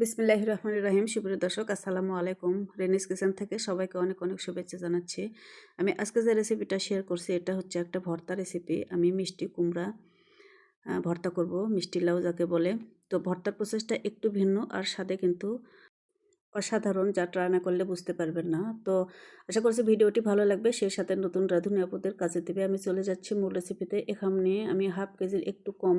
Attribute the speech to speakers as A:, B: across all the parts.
A: বিসমিল্লাহ রহমান রহিম। সুপ্রিয় দর্শক, আসসালামু আলাইকুম। রেনিস কিচেন থেকে সবাইকে অনেক অনেক শুভেচ্ছা জানাচ্ছি। আমি আজকে যে রেসিপিটা শেয়ার করছি, এটা হচ্ছে একটা ভর্তা রেসিপি আমি মিষ্টি কুমড়া ভর্তা করব। মিষ্টি লাউ যাকে বলে। তো ভর্তার প্রসেসটা একটু ভিন্ন, আর স্বাদে কিন্তু অসাধারণ যা ট্রাই না করলে বুঝতে পারবেন না। তো আশা করছি ভিডিওটি ভালো লাগবে। সেই সাথে নতুন রাঁধুনি আপুদের কাছে দেবে আমি চলে যাচ্ছি মূল রেসিপিতে এখানে আমি হাফ কেজির একটু কম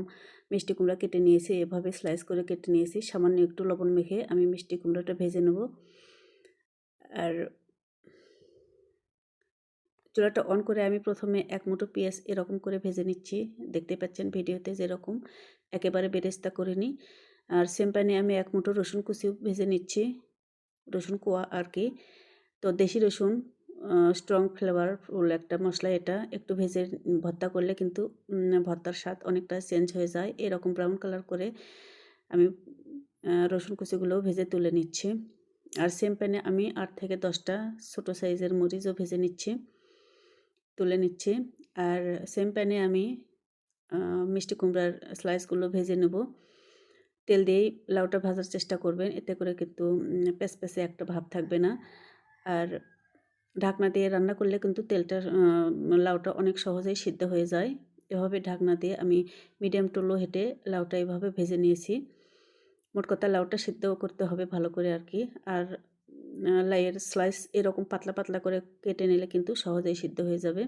A: মিষ্টি কুমড়া কেটে নিয়েছি। এভাবে স্লাইস করে কেটে নিয়েছি। সামান্য একটু লবণ মেখে আমি মিষ্টি কুমড়াটা ভেজে নেব। আর চুলাটা অন করে আমি প্রথমে এক মুঠো পেঁয়াজ এরকম করে ভেজে নিচ্ছি। দেখতে পাচ্ছেন ভিডিওতে যেরকম। একেবারে বেরেস্তা করে নিই আর সেম প্যানে আমি এক মুঠো রসুন কুচিও ভেজে নিচ্ছি। রসুন কোয়া আর কি তো দেশি রসুন স্ট্রং ফ্লেভারফুল একটা মশলা এটা। একটু ভেজে ভর্তা করলে কিন্তু ভর্তার স্বাদ অনেকটা চেঞ্জ হয়ে যায়। এরকম ব্রাউন কালার করে আমি রসুন কুচিগুলোও ভেজে তুলে নিচ্ছি। আর সেম প্যানে আমি আট থেকে দশটা ছোটো সাইজের মরিচও ভেজে নিচ্ছি, তুলে নিচ্ছি। আর সেম প্যানে আমি মিষ্টি কুমড়ার স্লাইসগুলো ভেজে নেব। তেল দিয়েই লাউটা ভাজার চেষ্টা করবেন। এতে করে কিন্তু প্যাসপ্যাসে একটা ভাব থাকবে না। আর ঢাকনা দিয়ে রান্না করলে কিন্তু তেলটা লাউটা অনেক সহজেই সিদ্ধ হয়ে যায়। এভাবে ঢাকনা দিয়ে আমি মিডিয়াম টু লো হেঁটে লাউটা এভাবে ভেজে নিয়েছি। মোট কথা লাউটা সিদ্ধ করতে হবে ভালো করে আর কি। আর লাইয়ের স্লাইস এরকম পাতলা পাতলা করে কেটে নিলে কিন্তু সহজেই সিদ্ধ হয়ে যাবে।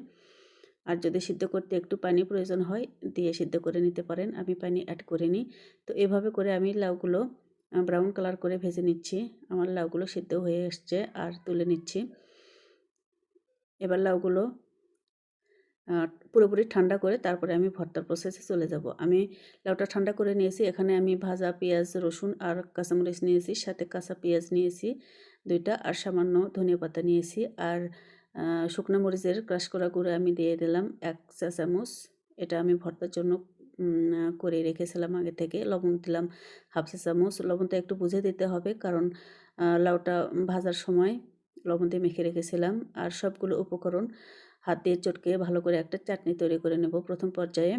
A: আর যদি সিদ্ধ করতে একটু পানি প্রয়োজন হয়, দিয়ে সিদ্ধ করে নিতে পারেন। আমি পানি অ্যাড করে নিই। তো এভাবে করে আমি লাউগুলো ব্রাউন কালার করে ভেজে নিচ্ছি। আমার লাউগুলো সিদ্ধ হয়ে এসছে আর তুলে নিচ্ছি। এবার লাউগুলো পুরোপুরি ঠান্ডা করে তারপরে আমি ভর্তার প্রসেসে চলে যাব। আমি লাউটা ঠান্ডা করে নিয়েছি। এখানে আমি ভাজা পেঁয়াজ, রসুন আর কাঁচামরিচ নিয়েছি। সাথে কাঁচা পেঁয়াজ নিয়েছি দুইটা আর সামান্য ধনিয়া পাতা নিয়েছি। আর শুকনো মরিচের ক্রাশ করা গুঁড়ো আমি দিয়ে দিলাম এক চা চামচ। এটা আমি ভর্তার জন্য করে রেখেছিলাম আগে থেকে। লবণ দিলাম হাফ চা চামচ। লবণটা একটু বুঝে দিতে হবে কারণ লাউটা ভাজার সময় লবণ দিয়ে মেখে রেখেছিলাম। আর সবগুলো উপকরণ হাত দিয়ে চটকে ভালো করে একটা চাটনি তৈরি করে নেব প্রথম পর্যায়ে।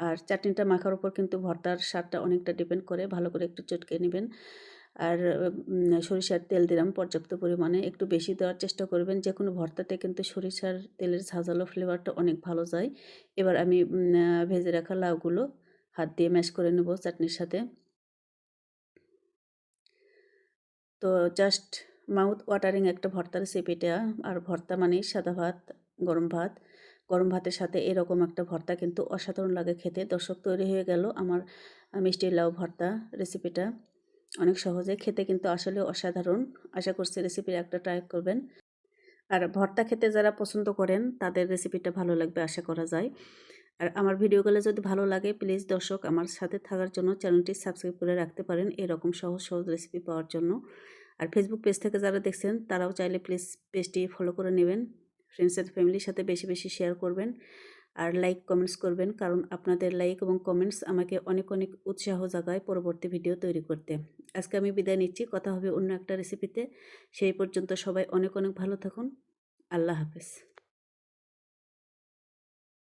A: আর চাটনিটা মাখার উপর কিন্তু ভর্তার স্বাদটা অনেকটা ডিপেন্ড করে। ভালো করে একটু চটকে নেবেন। আর সরিষার তেল দিলাম পর্যাপ্ত পরিমাণে। একটু বেশি দেওয়ার চেষ্টা করবেন যে কোনো ভর্তাতে কিন্তু সরিষার তেলের ঝাঁঝালো ফ্লেভারটা অনেক ভালো যায়। এবার আমি ভেজে রাখা লাউগুলো হাত দিয়ে ম্যাশ করে নেব চাটনির সাথে। তো জাস্ট মাউথ ওয়াটারিং একটা ভর্তা রেসিপিটা আর ভর্তা মানেই সাদা ভাত, গরম ভাত। গরম ভাতের সাথে এরকম একটা ভর্তা কিন্তু অসাধারণ লাগে খেতে। দর্শক, তৈরি হয়ে গেল আমার মিষ্টি লাউ ভর্তা রেসিপিটা অনেক সহজে খেতে কিন্তু আসলে অসাধারণ। আশা করছি রেসিপির একটা ট্রাই করবেন। আর ভর্তা খেতে যারা পছন্দ করেন, তাদের রেসিপিটা ভালো লাগবে আশা করা যায়। আর আমার ভিডিওগুলো যদি ভালো লাগে প্লিজ দর্শক, আমার সাথে থাকার জন্য চ্যানেলটি সাবস্ক্রাইব করে রাখতে পারেন এরকম সহজ সহজ রেসিপি পাওয়ার জন্য। আর ফেসবুক পেজ থেকে যারা দেখছেন, তারাও চাইলে প্লিজ পেজটি ফলো করে নেবেন। ফ্রেন্ডস অ্যান্ড ফ্যামিলির সাথে বেশি বেশি শেয়ার করবেন। আর লাইক কমেন্টস করবেন। কারণ আপনাদের লাইক এবং কমেন্টস আমাকে অনেক অনেক উৎসাহ জাগায় পরবর্তী ভিডিও তৈরি করতে। আজকে আমি বিদায় নিচ্ছি। কথা হবে অন্য একটা রেসিপিতে সেই পর্যন্ত সবাই অনেক অনেক ভালো থাকুন। আল্লাহ হাফেজ।